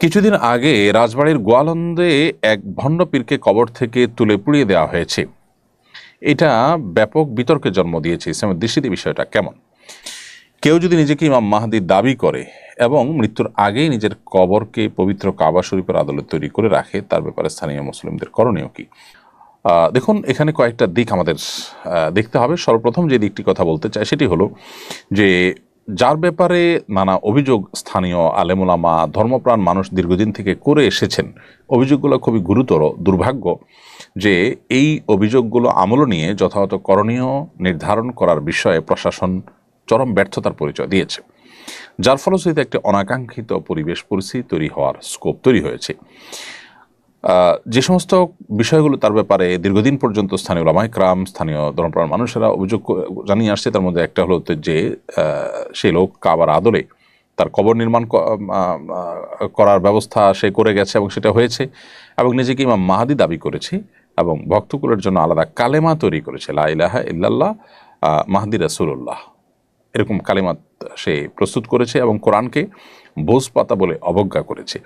কিছুদিন আগে রাজবাড়ির গোয়ালন্দে এক ভণ্ড পীরকে কবর থেকে তুলে পুড়িয়ে দেওয়া হয়েছে। এটা ব্যাপক বিতর্কের জন্ম দিয়েছে। ইসলামের দৃষ্টিতে বিষয়টা কেমন? কেউ যদি নিজেকে ইমাম মাহাদির দাবি করে এবং মৃত্যুর আগেই নিজের কবরকে পবিত্র কাবা শরীফের আদালত তৈরি করে রাখে, তার ব্যাপারে স্থানীয় মুসলিমদের করণীয় কি? দেখুন, এখানে কয়েকটা দিক আমাদের দেখতে হবে। সর্বপ্রথম যে দিকটি কথা বলতে চাই সেটি হলো যে যার ব্যাপারে নানা অভিযোগ স্থানীয় আলেমুলামা ধর্মপ্রাণ মানুষ দীর্ঘদিন থেকে করে এসেছেন, অভিযোগগুলো খুবই গুরুতর, দুর্ভাগ্য যে এই অভিযোগগুলো আমল নিয়ে যথাযথ করণীয় নির্ধারণ করার বিষয়ে প্রশাসন চরম ব্যর্থতার পরিচয় দিয়েছে, যার ফলশ্রুতিতে একটি অনাকাঙ্ক্ষিত পরিবেশ পরিস্থিতি তৈরি হওয়ার স্কোপ তৈরি হয়েছে। যে সমস্ত বিষয়গুলো তার ব্যাপারে দীর্ঘদিন পর্যন্ত স্থানীয় লামাই ক্রাম, স্থানীয় ধর্মপ্রাণ মানুষেরা অভিযোগ জানিয়ে আসছে, তার মধ্যে একটা হলো যে সেই লোক কাবার আদলে তার কবর নির্মাণ করার ব্যবস্থা সে করে গেছে এবং সেটা হয়েছে এবং নিজেকে ইমাম মাহাদি দাবি করেছে এবং ভক্তকুলের জন্য আলাদা কালেমা তৈরি করেছে, লা ইলাহা ইল্লাল্লাহ মাহদি রাসূলুল্লাহ। এরকম কালেমা সে প্রস্তুত করেছে এবং কোরআনকে বোঝ পাতা বলে অবজ্ঞা করেছে।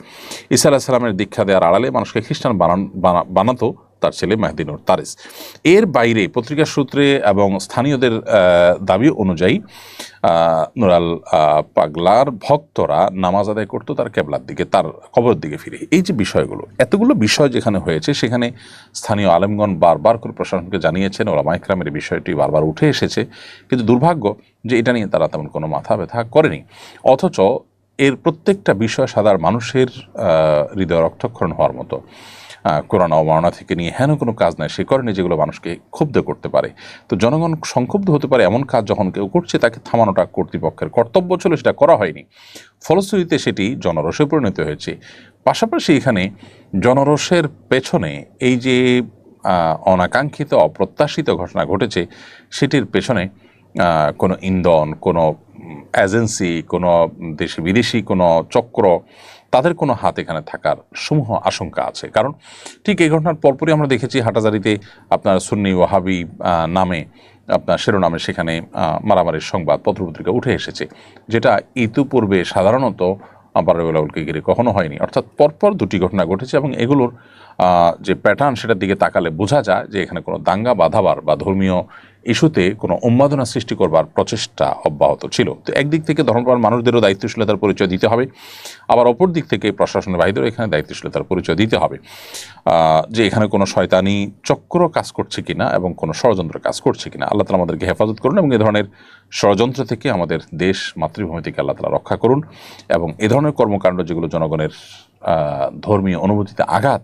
ঈসা আলাহ সালামের দীক্ষা দেওয়ার আড়ালে মানুষকে খ্রিস্টান বানান, বানা- বানাতো তার ছেলে মেহদিনুর তারিস। এর বাইরে পত্রিকা সূত্রে এবং স্থানীয়দের দাবি অনুযায়ী নুরাল পাগলার ভক্তরা নামাজ আদায় করতো তার কেবলার দিকে, তার কবরের দিকে ফিরে। এই যে বিষয়গুলো, এতগুলো বিষয় যেখানে হয়েছে, সেখানে স্থানীয় আলেমগণ বারবার করে প্রশাসনকে জানিয়েছেন, ওলামা মাইক্রামের বিষয়টি বারবার উঠে এসেছে। কিন্তু দুর্ভাগ্য যে এটা নিয়ে তারা তেমন কোনো মাথা ব্যথা করেনি। অথচ এর প্রত্যেকটা বিষয় সাধারণ মানুষের হৃদয় রক্তক্ষরণ হওয়ার মতো। আহ, কোরআন অবমাননা থেকে নিয়ে হেন কোনো কাজ নাই সে কারণে যেগুলো মানুষকে ক্ষুব্ধ করতে পারে। তো জনগণ সংক্ষুব্ধ হতে পারে এমন কাজ যখন কেউ করছে তাকে থামানোটা কর্তৃপক্ষের কর্তব্য ছিল সেটা করা হয়নি। ফলশ্রুতিতে সেটি জনরসে পরিণত হয়েছে। পাশাপাশি এখানে জনরসের পেছনে এই যে অনাকাঙ্ক্ষিত অপ্রত্যাশিত ঘটনা ঘটেছে সেটির পেছনে কোনো ইন্ধন কোনো এজেন্সি, কোনো দেশি বিদেশি, কোনো চক্র, তাদের কোনো হাত এখানে থাকার সমূহ আশঙ্কা আছে। কারণ ঠিক এই ঘটনার পরপরই আমরা দেখেছি হাটাজারিতে আপনার সুন্নি ওয়াহাবি নামে আপনার শিরোনামে সেখানে মারামারির সংবাদ পত্রপত্রিকা উঠে এসেছে, যেটা ইতিপূর্বে সাধারণত বারুলাউলকে ঘিরে কখনো হয়নি। অর্থাৎ পরপর দুটি ঘটনা ঘটেছে এবং এগুলোর যে প্যাটার্ন সেটার দিকে তাকালে বোঝা যায় যে এখানে কোনো দাঙ্গা বাধাবার বা ধর্মীয় ইস্যুতে কোনো উন্মাদনা সৃষ্টি করবার প্রচেষ্টা অব্যাহত ছিল। তো একদিক থেকে ধর্মপ্রাণ মানুষদেরও দায়িত্বশীলতার পরিচয় দিতে হবে। আবার অপর দিক থেকে প্রশাসনের বাহিরেও এখানে দায়িত্বশীলতার পরিচয় দিতে হবে। যে এখানে কোনো শয়তানি চক্র কাজ করছে কিনা এবং কোনো ষড়যন্ত্র কাজ করছে কিনা আল্লাহ তালা আমাদেরকে হেফাজত করুন এবং এ ধরনের ষড়যন্ত্র থেকে আমাদের দেশ মাতৃভূমি থেকে আল্লাহ তালা রক্ষা করুন এবং এ ধরনের কর্মকাণ্ড যেগুলো জনগণের ধর্মীয় অনুভূতিতে আঘাত,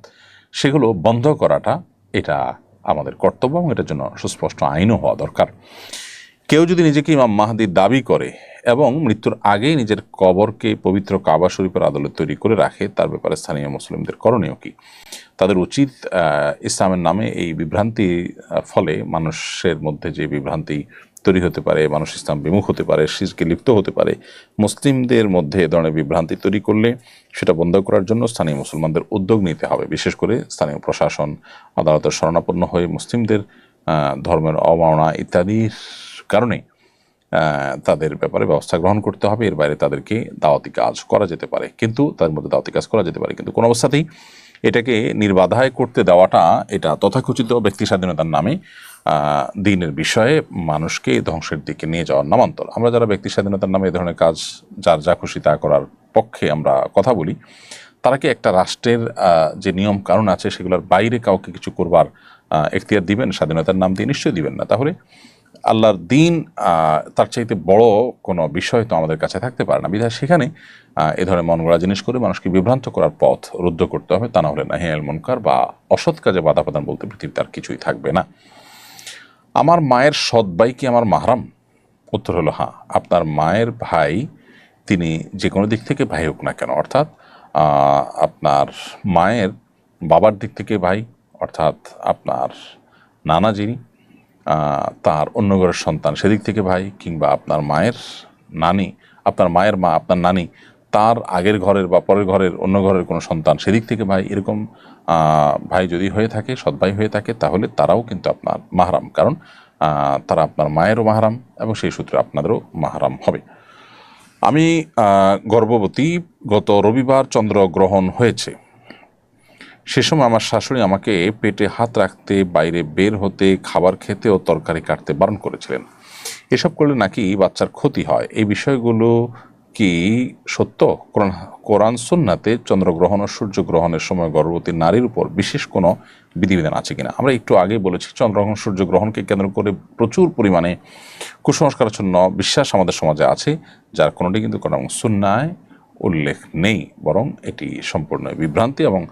সেগুলো বন্ধ করাটা এটা আমাদের কর্তব্য এবং এটার জন্য সুস্পষ্ট আইনও হওয়া দরকার। কেউ যদি নিজেকে ইমাম মাহাদির দাবি করে এবং মৃত্যুর আগেই নিজের কবরকে পবিত্র কাবা শরীফের আদালত তৈরি করে রাখে, তার ব্যাপারে স্থানীয় মুসলিমদের করণীয় কি? তাদের উচিত ইসলামের নামে এই বিভ্রান্তি ফলে মানুষের মধ্যে যে বিভ্রান্তি তৈরি হতে পারে, মানুষ ইসলাম বিমুখ হতে পারে, শিরকে লিপ্ত হতে পারে। মুসলিমদের মধ্যে এ ধরনের বিভ্রান্তি তৈরি করলে সেটা বন্ধ করার জন্য স্থানীয় মুসলমানদের উদ্যোগ নিতে হবে। বিশেষ করে স্থানীয় প্রশাসন, আদালতের শরণাপন্ন হয়ে মুসলিমদের ধর্মের অবমাননা ইত্যাদির কারণে তাদের ব্যাপারে ব্যবস্থা গ্রহণ করতে হবে। এর বাইরে তাদেরকে দাওয়াতি কাজ করা যেতে পারে। কিন্তু তাদের মধ্যে দাওয়াতি কাজ করা যেতে পারে। কিন্তু কোনো অবস্থাতেই এটাকে নির্বাধায় করতে দেওয়াটা, এটা তথাকথিত ব্যক্তি স্বাধীনতার নামে দিনের বিষয়ে মানুষকে ধ্বংসের দিকে নিয়ে যাওয়ার নামান্তর। আমরা যারা ব্যক্তি স্বাধীনতার নামে এ ধরনের কাজ, যার যা খুশি তা করার পক্ষে আমরা কথা বলি, তারা কি একটা রাষ্ট্রের যে নিয়ম কারণ আছে, সেগুলোর বাইরে কাউকে কিছু করবার এখতিয়ার দিবেন, স্বাধীনতার নাম দিয়ে নিশ্চয়ই দিবেন না? তাহলে আল্লাহর দিন তার চাইতে বড় কোনো বিষয় তো আমাদের কাছে থাকতে পারে না। বিধায় সেখানে এ ধরনের মন গড়া জিনিস করে মানুষকে বিভ্রান্ত করার পথ রুদ্ধ করতে হবে। তা না হলে না হেয়াল মনকার বা অসৎ কাজে বাধা প্রদান বলতে পৃথিবীতে আর কিছুই থাকবে না। আমার মায়ের সৎ ভাই কি আমার মাহারাম? উত্তর হলো হ্যাঁ। আপনার মায়ের ভাই, তিনি যে কোনো দিক থেকে ভাই হোক না কেন, অর্থাৎ আপনার মায়ের বাবার দিক থেকে ভাই, অর্থাৎ আপনার নানা যিনি তার অন্য ঘরের সন্তান সেদিক থেকে ভাই, কিংবা আপনার মায়ের নানি, আপনার মায়ের মা, আপনার নানি তার আগের ঘরের বা পরের ঘরের অন্য ঘরের কোনো সন্তান সেদিক থেকে ভাই এরকম ভাই যদি হয়ে থাকে, সৎ ভাই হয়ে থাকে, তাহলে তারাও কিন্তু আপনার মাহারাম। কারণ তারা আপনার মায়েরও মাহারাম এবং সেই সূত্রে আপনাদেরও মাহারাম হবে। আমি গর্ভবতী, গত রবিবার চন্দ্রগ্রহণ হয়েছে। সে সময় আমার শাশুড়ি আমাকে পেটে হাত রাখতে, বাইরে বের হতে, খাবার খেতে ও তরকারি কাটতে বারণ করেছিলেন। এসব করলে নাকি বাচ্চার ক্ষতি হয়? এই বিষয়গুলো কি সত্য? কোরআন কোরআন সুন্নাতে চন্দ্রগ্রহণ ও সূর্যগ্রহণের সময় গর্ভবতী নারীর উপর বিশেষ কোনো বিধিবিধান আছে কিনা? আমরা একটু আগে বলেছি, চন্দ্রগ্রহণ, সূর্যগ্রহণকে কেন্দ্র করে প্রচুর পরিমাণে কুসংস্কারাচ্ছন্ন বিশ্বাস আমাদের সমাজে আছে, যার কোনোটি কিন্তু কোরআন সুন্নায় উল্লেখ নেই, বরং এটি সম্পূর্ণ বিভ্রান্তি এবং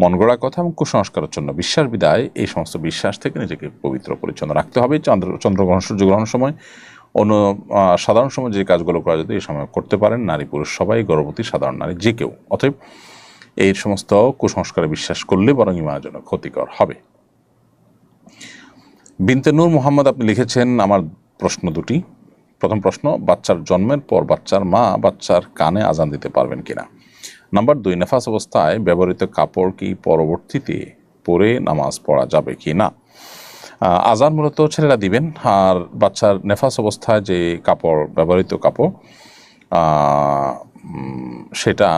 মন গড়া কথা এবং কুসংস্কারের জন্য বিশ্বাস বিদায়। এই সমস্ত বিশ্বাস থেকে নিজেকে পবিত্র পরিচ্ছন্ন রাখতে হবে। চন্দ্র, চন্দ্রগ্রহণ, সূর্যগ্রহণের সময় অন্য সাধারণ সময় যে কাজগুলো করা যেত, এই সময় করতে পারেন। নারী পুরুষ সবাই, গর্ভবতী সাধারণ নারী যে কেউ। অতএব এই সমস্ত কুসংস্কারে বিশ্বাস করলে বরং ইমানের জন্য ক্ষতিকর হবে। বিনতে নূর মোহাম্মদ, আপনি লিখেছেন, আমার প্রশ্ন দুটি। প্রথম প্রশ্ন, বাচ্চার জন্মের পর বাচ্চার মা বাচ্চার কানে আজান দিতে পারবেন কিনা? নাম্বার দুই, নেফাস অবস্থায় ব্যবহৃত কাপড় কি পরবর্তীতে পরে নামাজ পড়া যাবে কি না আজান মূলত ছেলেরা দিবেন, আর বাচ্চার নেফাস অবস্থায় যে কাপড়, ব্যবহৃত কাপড় সেটা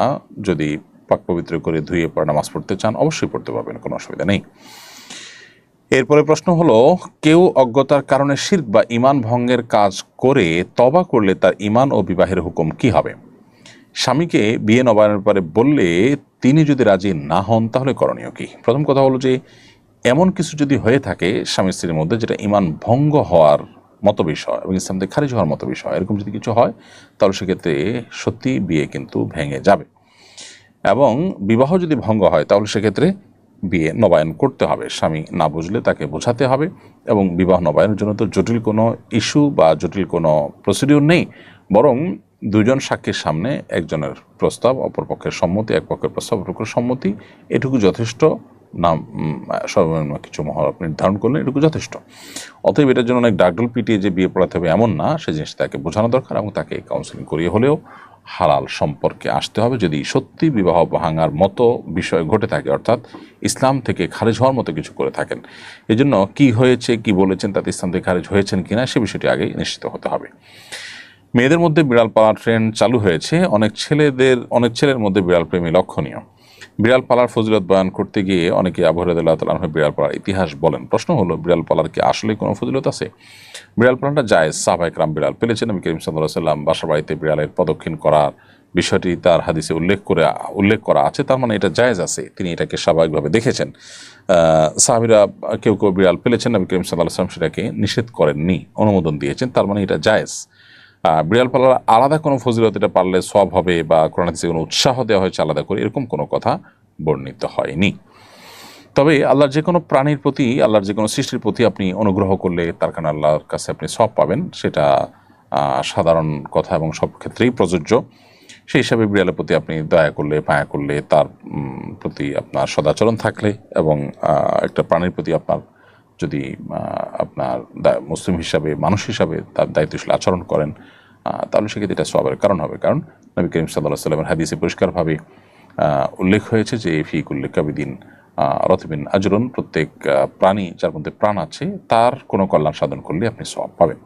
যদি পাক পবিত্র করে ধুয়ে পরে নামাজ পড়তে চান, অবশ্যই পড়তে পারবেন, কোনো অসুবিধা নেই। এরপরে প্রশ্ন হলো, কেউ অজ্ঞতার কারণে শির্ক বা ইমান ভঙ্গের কাজ করে তবা করলে তার ইমান ও বিবাহের হুকুম কি হবে? স্বামীকে বিয়ে নবায়নের পরে বললে তিনি যদি রাজি না হন, তাহলে করণীয় কি? প্রথম কথা হলো যে এমন কিছু যদি হয়ে থাকে স্বামী স্ত্রীর মধ্যে যেটা ইমান ভঙ্গ হওয়ার মতো বিষয় এবং ইসলাম থেকে খারিজ হওয়ার মতো বিষয়, এরকম যদি কিছু হয়, তাহলে সেক্ষেত্রে সত্যি বিয়ে কিন্তু ভেঙে যাবে। এবং বিবাহ যদি ভঙ্গ হয়, তাহলে সেক্ষেত্রে বিয়ে নবায়ন করতে হবে। স্বামী না বুঝলে তাকে বোঝাতে হবে এবং বিবাহ নবায়নের জন্য তো জটিল কোনো ইস্যু বা জটিল কোনো প্রসিডিউর নেই। বরং দুজন সাক্ষীর সামনে একজনের প্রস্তাব, অপরপক্ষের সম্মতি এক পক্ষের প্রস্তাব অপর পক্ষের সম্মতি, এটুকু যথেষ্ট। নাম সর্বনিম্ন কিছু আপনি নির্ধারণ করলেন, এটুকু যথেষ্ট। অতএব এটার জন্য অনেক ডাকডোল পিটিয়ে যে বিয়ে পড়াতে হবে এমন না, সে জিনিস তাকে বোঝানো দরকার এবং তাকে কাউন্সিলিং করিয়ে হলেও হালাল সম্পর্কে আসতে হবে। যদি সত্যি বিবাহ ভাঙার মতো বিষয় ঘটে থাকে, অর্থাৎ ইসলাম থেকে খারিজ হওয়ার মতো কিছু করে থাকেন এই জন্য কী হয়েছে, কি বলেছেন, তাতে ইসলাম থেকে খারিজ হয়েছেন কিনা, সে বিষয়টি আগে নিশ্চিত হতে হবে। মেয়েদের মধ্যে বিড়াল পালার ট্রেন্ড চালু হয়েছে। অনেক ছেলেদের, অনেক ছেলের মধ্যে বিড়াল প্রেমী লক্ষণীয়। বিড়াল পালার ফজিলত বয়ান করতে গিয়ে অনেকে আবহরদুল্লাহ তালাহ বিড়াল পালার ইতিহাস বলেন। প্রশ্ন হলো বিড়াল পালার কি আসলে কোনো ফজিলত আছে? বিড়াল পালাটা যায় সাহবাইক রাম বিড়াল পেলেছেন আমি করিম সাল্লাহ সাল্লাম বাসা বাড়িতে বিড়ালের প্রদক্ষিণ করার বিষয়টি তার হাদিসে উল্লেখ করে, উল্লেখ করা আছে। তার মানে এটা জায়েজ আছে, তিনি এটাকে স্বাভাবিকভাবে দেখেছেন। সাহাবিরা কেউ কেউ বিড়াল পেলেছেন, নবী করিম সাল্লাহ সাল্লাম সেটাকে নিষেধ করেননি, অনুমোদন দিয়েছেন, তার মানে এটা জায়েজ। বিড়াল পালার আলাদা কোনো ফজিলত এটা পারলে সব হবে বা কোরআন হাদিসে কোনো উৎসাহ দেওয়া হয়েছে আলাদা করে, এরকম কোনো কথা বর্ণিত হয়নি। তবে আল্লাহর যে কোনো প্রাণীর প্রতি, আল্লাহর যে কোনো সৃষ্টির প্রতি আপনি অনুগ্রহ করলে তার কারণে আল্লাহর কাছে আপনি সব পাবেন, সেটা সাধারণ কথা এবং সব ক্ষেত্রেই প্রযোজ্য। সেই হিসাবে বিড়ালের প্রতি আপনি দয়া করলে মায়া করলে তার প্রতি আপনার সদাচরণ থাকলে এবং একটা প্রাণীর প্রতি আপনার যদি আপনার মুসলিম হিসাবে, মানুষ হিসাবে তার দায়িত্বশীল আচরণ করেন তাহলে সেক্ষেত্রে এটা সবের কারণ হবে। কারণ নবী করিম সাল্লাহ সাল্লামের হাদিসে পরিষ্কারভাবে উল্লেখ হয়েছে যে ফিক উল্লেখ কাবিদিন রথবিন আজরুন প্রত্যেক প্রাণী যার মধ্যে প্রাণ আছে, তার কোনো কল্যাণ সাধন করলে আপনি সব পাবেন।